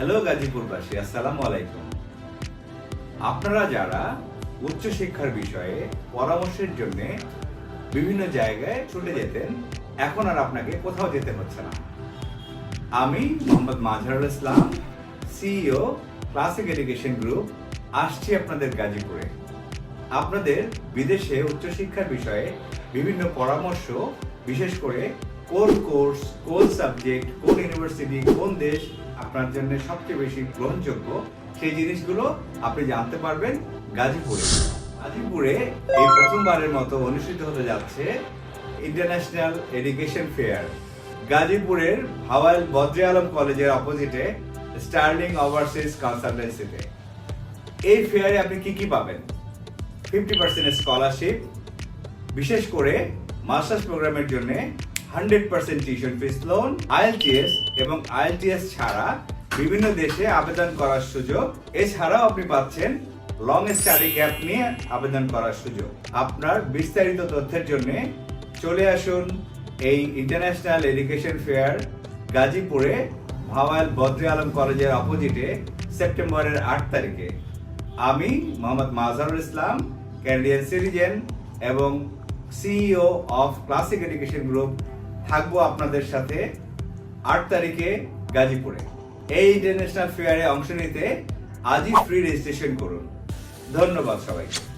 Hello গাজীপুরবাসী, আসসালামু আলাইকুম। আপনারা যারা উচ্চশিক্ষার বিষয়ে পরামর্শের জন্য বিভিন্ন জায়গায় ছুটে যেতেন, এখন আর আপনাকে কোথাও যেতে হচ্ছে না। আমি Mohammad Mazharul Islam, CEO, classic education group, আসছি আপনাদের গাজীপুরে। আপনাদের বিদেশে উচ্চশিক্ষার বিষয়ে বিভিন্ন পরামর্শ বিশেষ করে কোন কোর্স, কোন সাবজেক্ট, কোন ইউনিভার্সিটি, কোন দেশ আপনার জন্য সবচেয়ে বেশি গ্রহণযোগ্য, সেই জিনিসগুলো আপনি জানতে পারবেন গাজীপুরে। গাজীপুরে এই প্রথমবারের মতো অনুষ্ঠিত হতে যাচ্ছে ইন্টারন্যাশনাল এডুকেশন ফেয়ার গাজীপুরের হাওয়াল বদ্রে আলম কলেজের অপোজিটে স্টার্লিং ওভারসিজ কনসালটেন্সিতে। এই ফেয়ারে আপনি কি কি পাবেন? ফিফটি পার্সেন্ট স্কলারশিপ বিশেষ করে মাস্টার্স প্রোগ্রামের জন্য hundred percent tuition fees loan IELTS এবং আইএলটিএস ছাড়া বিভিন্ন দেশে আবেদন করার সুযোগ। এছাড়াও আপনি পাচ্ছেন লং স্টাডি গ্যাপ নিয়ে আবেদন করার সুযোগ। আপনার বিস্তারিত তথ্যের জন্য চলে আসুন এই ইন্টারন্যাশনাল এডুকেশন ফেয়ার গাজীপুরে ভাওয়াল বদ্রি আলম কলেজের অপোজিটে সেপ্টেম্বরের আট তারিখে। আমি মোহাম্মদ মাজহারুল ইসলাম ক্যানাডিয়ান সিটিজেন এবং CEO of classic education group থাকব আপনাদের সাথে আট তারিখে গাজীপুরে। এই ইন্টারন্যাশনাল ফেয়ারে অংশ নিতে আজই ফ্রি রেজিস্ট্রেশন করুন। ধন্যবাদ সবাইকে।